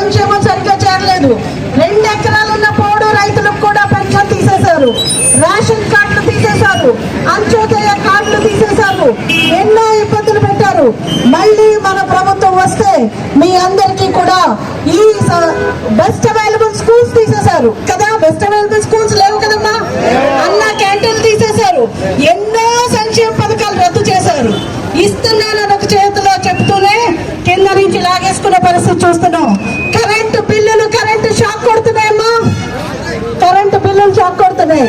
సంక్షేమం సరిగ్గా చేరలేదు. రెండు ఎకరాలు ఉన్న పోడు రైతులకు కూడా పెన్షన్ తీసేశారు. రేషన్ కార్డులు తీసేశారు. అంచోదయ కార్డులు తీసేశారు. ఎన్నో ఇబ్బందులు పెట్టారు. మళ్ళీ మన ప్రభుత్వం వస్తే మీ అందరికీ కూడా ఈ బెస్ట్ అవైలబుల్ స్కూల్స్ తీసేశారు. చూస్తున్నాం. కరెంటు బిల్లులు కరెంటు షాక్ కొడుతున్నాయమ్మా కరెంటు బిల్లులు షాక్ కొడుతున్నాయి.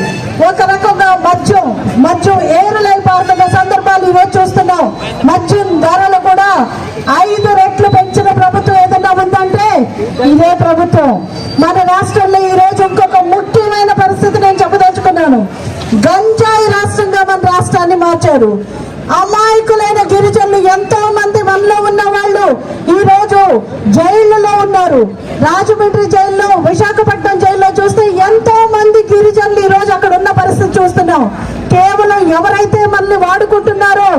ఒక రకంగా మద్యం మద్యం ఏరులై పారుతున్న సందర్భాలు ఈరోజు చూస్తున్నాం. మద్యం ధరలు కూడా ఐదు రెట్లు పెంచిన ప్రభుత్వం ఏదన్నా ఉందంటే ఇదే ప్రభుత్వం. మన రాష్ట్రంలో ఈ రోజు ఇంకొక ముఖ్యమైన పరిస్థితి నేను చెప్పదలుచుకున్నాను. గంజాయి రాష్ట్రంగా మన రాష్ట్రాన్ని మార్చారు. అమాయకులైన గిరిజనులు ఎంతో మంది ఉన్న వాళ్ళు ఈ రోజు జైళ్ళలో ఉన్నారు. రాజమండ్రి జైల్లో విశాఖపట్నం జైల్లో చూస్తే ఎంతో మంది గిరిజనులు ఈ రోజు అక్కడ ఉన్న పరిస్థితి చూస్తున్నాం. కేవలం ఎవరైతే మనల్ని వాడుకుంటున్నారో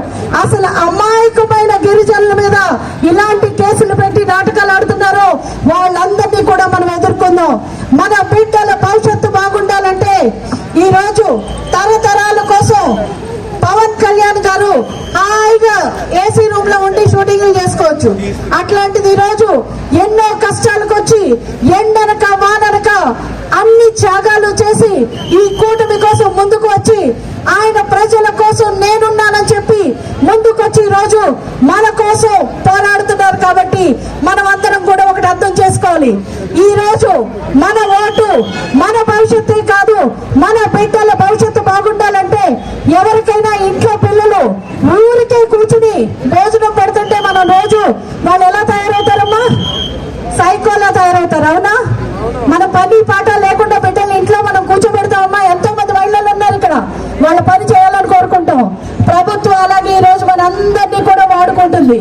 అసలు అమాయకమైన గిరిజనుల మీద ఇలాంటి కేసులు పెట్టి నాటకాలు ఆడుతున్నారో వాళ్ళందరినీ కూడా మనం ఎదుర్కొందాం మన బిడ్డల భవిష్యత్తు బాగుండాలంటే ఈ రోజు తరతరాల కోసం పవన్ కళ్యాణ్ గారు హాయిగా ఏసీ రూమ్లో ఉండి షూటింగ్లు చేసుకోవచ్చు అట్లాంటిది ఈరోజు రోజు ఎన్నో కష్టాలకు వచ్చి ఎండనక వాననక అన్ని త్యాగాలు చేసి ఈ కూటమి కోసం ముందుకు వచ్చి ఆయన ప్రజల కోసం నేనున్నానని చెప్పి ముందుకు వచ్చి రోజు మన కోసం పోరాడుతున్నారు కాబట్టి మనం అందరం కూడా ఒకటి అర్థం చేసుకోవాలి. ఈ రోజు మన ఓటు మన భవిష్యత్తు కాదు మన బిడ్డల భవిష్యత్తు బాగుండాలంటే ఎవరికైనా ఇంట్లో పిల్లలు ఊరికే కూర్చుని భోజనం పెడుతుంటే మనం రోజు వాళ్ళు ఎలా తయారవుతారమ్మా సైకోలా తయారవుతారు అవునా? మన పని పాట లేకుండా బిడ్డల్ని ఇంట్లో మనం కూర్చోబెడతామమ్మా ఎంతో మంది మహిళలు ఉన్నారు ఇక్కడ. వాళ్ళ పని చేయాలని కోరుకుంటాం. ప్రభుత్వం అలాగే ఈ రోజు మన అందరినీ కూడా వాడుకుంటుంది.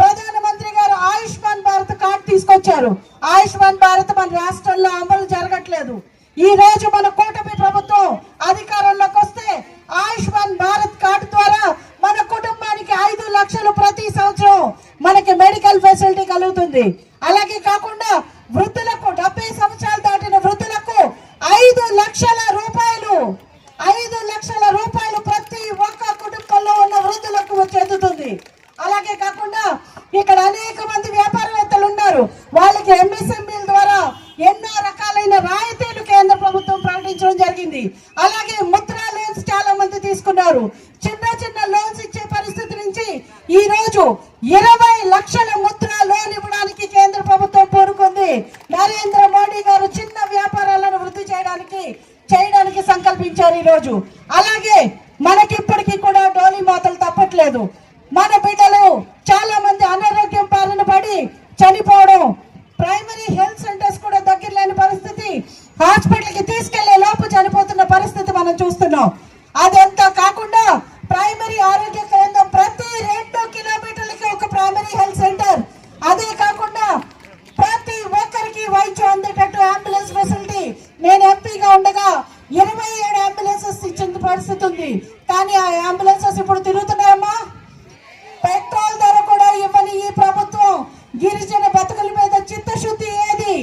ప్రధానమంత్రి గారు ఆయుష్మాన్ భారత్ కార్డు తీసుకొచ్చారు. ఆయుష్మాన్ భారత్ మన రాష్ట్రంలో అమలు జరగట్లేదు. ఈ రోజు మన కూటమి ప్రభుత్వం అధికారంలోకి వస్తే ఆయుష్మాన్ భారత్ కార్డు ద్వారా మన కుటుంబానికి ఐదు లక్షలు ప్రతి సంవత్సరం మనకి మెడికల్ ఫెసిలిటీ కలుగుతుంది. అలా కాకుండా వృద్ధులకు డెబ్బై సంవత్సరాలు దాటిన వృద్ధులకు ఐదు లక్షల రూపాయలు ఐదు లక్షల రూపాయలు ప్రతి ఒక్క కుటుంబంలో ఉన్న వృద్ధులకు చెందుతుంది అలాగే కాకుండా ఇక్కడ అనేక మంది వ్యాపారవేత్తలు ఉన్నారు. వాళ్ళకి ఎంఎస్ఎంఈల ద్వారా ఎన్నో రకాలైన రాయితీలు కేంద్ర ప్రభుత్వం ప్రకటించడం జరిగింది. అలాగే ముద్రా లోన్స్ చాలా మంది తీసుకున్నారు. చిన్న చిన్న లోన్స్ ఇచ్చే పరిస్థితి నుంచి ఈ రోజు ఇరవై లక్షల ముద్రా లోన్ ఇవ్వడానికి కేంద్ర ప్రభుత్వం కోరుకుంది నరేంద్ర మోడీ గారు చిన్న వ్యాపారాలను వృద్ధి చేయడానికి చేయడానికి సంకల్పించారు ఈ రోజు. చనిపోతున్న పరిస్థితి మనం చూస్తున్నాం. అదంతా కాకుండా ప్రైమరీ ఆరోగ్య కేంద్రం ప్రతి రెండు కిలోమీటర్లకి ఒక ప్రైమరీ హెల్త్ సెంటర్ అదే కాకుండా ప్రతి ఒక్కరికి వైద్యం అందేటట్టు అంబులెన్స్ ఫెసిలిటీ నేను ఎంపీగా ఉండగా ఇరవై ఏడు అంబులెన్సెస్ ఇచ్చిన పరిస్థితి ఉంది. కానీ ఆ అంబులెన్సెస్ ఇప్పుడు తిరుగుతున్నాయమ్మా. పెట్రోల్ ధర కూడా ఇవ్వని ఈ ప్రభుత్వం గిరిజన బతుకుల మీద చిత్తశుద్ధి ఏది?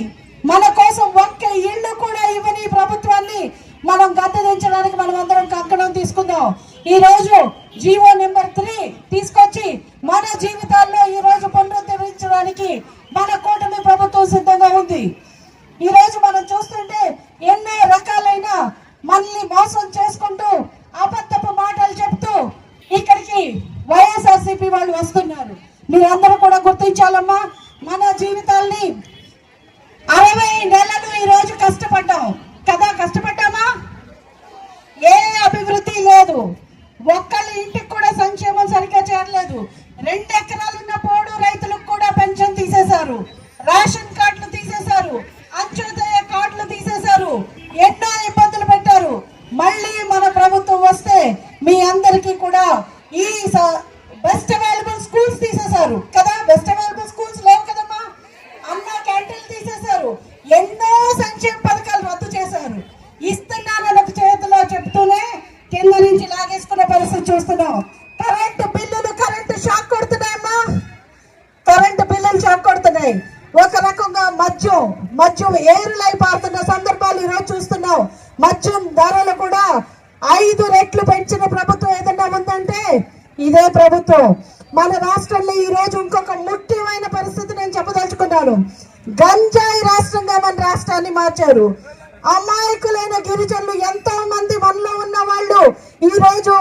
మన కోసం ఒక్క ఇల్లు కూడా ఇవ్వని ఈ ప్రభుత్వాన్ని మనం గద్దెదించడానికి మనం అందరం కంకణం తీసుకుందాం. ఈ రోజు జీవో నెంబర్ త్రీ తీసుకొచ్చి మన జీవితాల్లో ఈ రోజు పునరుద్ధరించడానికి మన కూటమి ప్రభుత్వం సిద్ధంగా ఉంది. ఈ రోజు మనం చూస్తుంటే ఎన్నో రకాలైన మనల్ని మోసం చేసుకుంటూ అబద్ధపు మాటలు చెప్తూ ఇక్కడికి వైఎస్ఆర్సీపీ వాళ్ళు వస్తున్నారు. మీరందరూ కూడా గుర్తించాలమ్మా మన జీవితాల్ని అరవై నెలలు ఈ రోజు కష్టపడ్డాం. కదా కష్టపడ్డామా? ఏ అభివృద్ధి లేదు. ఒక్కళ్ళ ఇంటికి కూడా సంక్షేమం సరిగ్గా చేరలేదు. రెండు ఎకరాలున్న పోడు రైతులకు కూడా పెన్షన్ తీసేశారు. రేషన్ కార్డులు తీసేశారు. అంత్యోదయ కార్డులు తీసేశారు. ఎన్నో ఇబ్బందులు పెట్టారు. మళ్ళీ మన ప్రభుత్వం వస్తే మీ అందరికీ కూడా ఈ బెస్ట్ అవైలబుల్ స్కూల్స్ తీసేశారు. కదా బెస్ట్ అవైలబుల్ స్కూల్స్ లేవు కదమ్మా అన్న క్యాంటీన్లు తీసేశారు ఎన్నో సంక్షేమ పథకాలు రద్దు చేశారు ఇస్తున్నానని ఒక చేతిలో చెప్తూనే కింద నుంచి లాగేసుకునే పరిస్థితి చూస్తున్నాం. కరెంటు బిల్లులు కరెంటు షాక్ కొడుతున్నాయమ్మా కరెంటు బిల్లులు షాక్ కొడుతున్నాయి. ఒక రకంగా మద్యం మద్యం ఏరులై పారుతున్న సందర్భాలు ఈరోజు చూస్తున్నాం. మద్యం ధరలు కూడా ఐదు రెట్లు పెంచిన ప్రభుత్వం ఏదన్నా ఉందంటే ఇదే ప్రభుత్వం. మన రాష్ట్రంలో ఈ రోజు ఇంకొక ముఖ్యమైన పరిస్థితి నేను చెప్పదలుచుకున్నాను. గంజాయి రాష్ట్రంగా మన రాష్ట్రాన్ని మార్చారు. అమాయకులైన గిరిజనులు ఎంతో మంది మనలో ఉన్న వాళ్ళు ఈ రోజు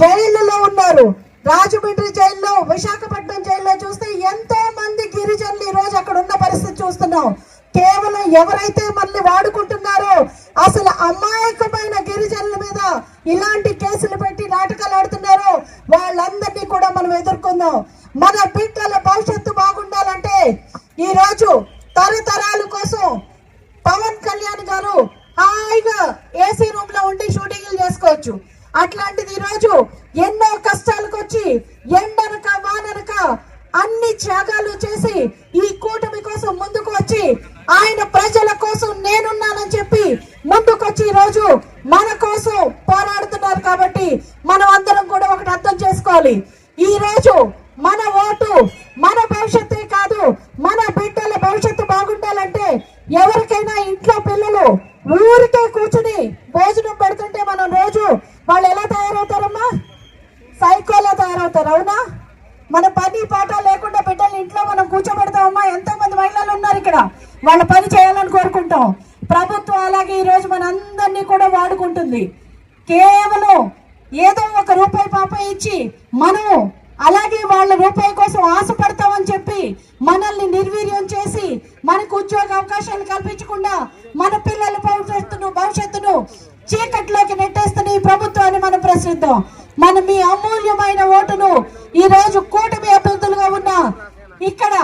జైళ్ళలో ఉన్నారు. రాజమండ్రి జైల్లో విశాఖపట్నం జైల్లో చూస్తే ఎంతో మంది గిరిజనులు ఈ రోజు అక్కడ ఉన్న పరిస్థితి చూస్తున్నాం. కేవలం ఎవరైతే మనల్ని వాడుకుంటున్నారో అసలు అమాయకమైన గిరిజనుల మీద ఇలాంటి కేసులు పెట్టి నాటకాలు ఆడుతున్నారో వాళ్ళందరినీ కూడా మనం ఎదుర్కొందాం. మన బిడ్డల భవిష్యత్తు బాగుండాలంటే ఈ రోజు తరతరాల కోసం పవన్ కళ్యాణ్ గారు హాయిగా ఏసీ రూమ్లో ఉండి షూటింగ్లు చేసుకోవచ్చు. అట్లాంటిది ఈరోజు రోజు ఎన్నో కష్టాలకు వచ్చి ఎండనక వాననక అన్ని త్యాగాలు చేసి ఈ కూటమి కోసం ముందుకు వచ్చి ఆయన ప్రజల కోసం నేనున్నానని చెప్పి ముందుకొచ్చి ఈరోజు రోజు మన కోసం పోరాడుతున్నారు కాబట్టి మనం అందరం కూడా ఒకటి అర్థం చేసుకోవాలి. ఈ రోజు మన ఓటు మన భవిష్యత్తే కాదు మన బిడ్డల భవిష్యత్తు బాగుండాలంటే ఎవరికైనా ఇంట్లో పిల్లలు ఊరికే కూర్చుని భోజనం పెడుతుంటే మనం వాళ్ళు ఎలా తయారవుతారమ్మా? సైకోలా తయారవుతారు అవునా? మన పని పాట లేకుండా బిడ్డలు ఇంట్లో మనం కూర్చోబెడతామమ్మా. ఎంతో మంది మహిళలు ఉన్నారు ఇక్కడ. వాళ్ళ పని చేయాలని కోరుకుంటాం. ప్రభుత్వం అలాగే ఈరోజు మన అందరినీ కూడా వాడుకుంటుంది. కేవలం ఏదో ఒక రూపాయి పాప ఇచ్చి మనం అలాగే వాళ్ళ రూపాయి కోసం ఆశపడతామని చెప్పి మనల్ని నిర్వీర్యం చేసి మనకు ఉద్యోగ అవకాశాలు కల్పించకుండా మన పిల్లల భవిష్యత్తును భవిష్యత్తును చీకట్లోకి నెట్టేస్తున్న ఈ ప్రభుత్వాన్ని మనం ప్రశ్నిద్దాం. మన మీ అమూల్యమైన ఓటును ఈ రోజు కూటమి అభ్యర్థులుగా ఉన్న ఇక్కడ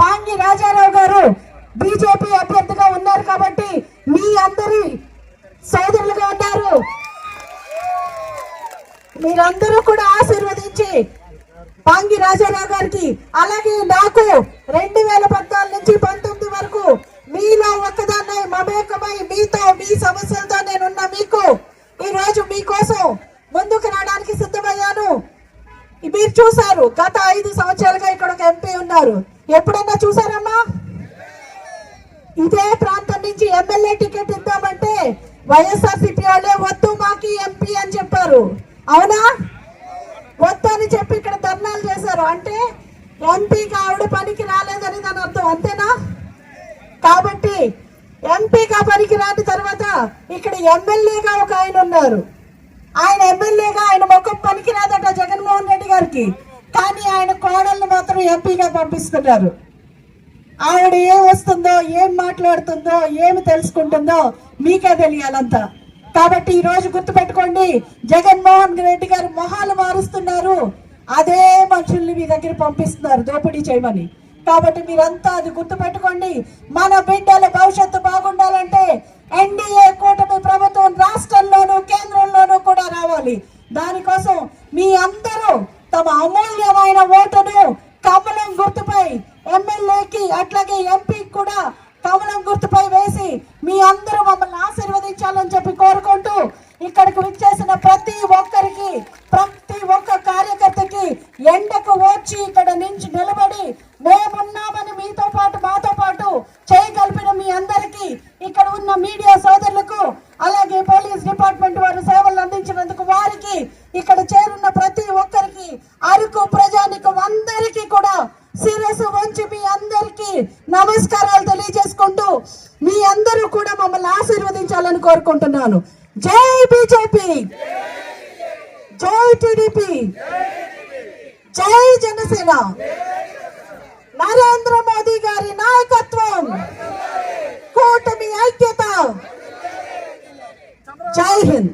పాంగి రాజారావు గారు బీజేపీ అభ్యర్థిగా ఉన్నారు కాబట్టి మీ అందరి సోదరులుగా ఉన్నారు. మీరందరూ కూడా ఆశీర్వదించి పాంగి రాజారావు గారికి అలాగే నాకు రెండు వేల పద్నాలుగు నుంచి పంతొమ్మిది వరకు గత ఐదు సంవత్సరాలుగా ఇక్కడ ఒక ఎంపీ ఉన్నారు. ఎప్పుడన్నా చూసారమ్మా? ఇదే ప్రాంతం నుంచి ఎమ్మెల్యే టికెట్ ఇద్దామంటే వైఎస్ఆర్సీపీ వాళ్ళే వద్దు మాకి ఎంపీ అని చెప్పారు. అవునా? వద్దు అని చెప్పి ఇక్కడ ధర్నాలు చేశారు. అంటే ఎంపీకి ఆవిడ పనికి రాలేదని దాని అర్థం అంతేనా? కాబట్టి ఎంపీగా పనికి రాని తర్వాత ఇక్కడ ఎమ్మెల్యేగా ఒక ఆయన ఉన్నారు. ఆయన ఎమ్మెల్యేగా ఆయన ముఖం పనికి రాదట జగన్మోహన్ రెడ్డి గారికి. కానీ ఆయన కోడల్ని మాత్రం ఎంపీగా పంపిస్తున్నారు. ఆవిడ ఏం వస్తుందో ఏం మాట్లాడుతుందో ఏమి తెలుసుకుంటుందో మీకే తెలియాలంతా. కాబట్టి ఈరోజు గుర్తుపెట్టుకోండి జగన్మోహన్ రెడ్డి గారు మొహాలు మారుస్తున్నారు. అదే మనుషుల్ని మీ దగ్గర పంపిస్తున్నారు దోపిడీ చేయమని. కాబట్టి మీరంతా అది గుర్తుపెట్టుకోండి మన బిడ్డల భవిష్యత్తు బాగుండాలంటే ఎన్డీఏ కూటమి ప్రభుత్వం రాష్ట్రంలోనూ కేంద్రంలోనూ కూడా రావాలి. దానికోసం మీ అందరూ తమ అమూల్యమైన ఓటును కమలం గుర్తుపై ఎమ్మెల్యేకి అట్లాగే ఎంపీకి కూడా కమలం గుర్తుపై వేసి మీ అందరూ మమ్మల్ని ఆశీర్వదించాలని చెప్పి కోరుకుంటూ ఇక్కడికి విచ్చేసిన ప్రతి ఒక్కరికి ప్రతి ఒక్క కార్యకర్తకి ఎండకు వచ్చి ఇక్కడ నుంచి నిలబడి మేమున్నామని మీతో పాటు మాతో పాటు చేయగలిపిన మీ అందరికీ ఇక్కడ ఉన్న మీడియా సోదరులకు అలాగే పోలీస్ డిపార్ట్మెంట్ వారు సేవలు అందించినందుకు వారికి ఇక్కడ చేరున్న ప్రతి ఒక్కరికి అరకు ప్రజానికం అందరికీ కూడా శిరస్సు వంచి మీ అందరికీ నమస్కారాలు తెలియజేసుకుంటూ మీ అందరూ కూడా మమ్మల్ని ఆశీర్వదించాలని కోరుకుంటున్నాను జై బీజేపీ! జై టీడీపీ! జై జనసేన! నరేంద్ర మోదీ గారి నాయకత్వం! కూటమి ఐక్యత! జై హింద్!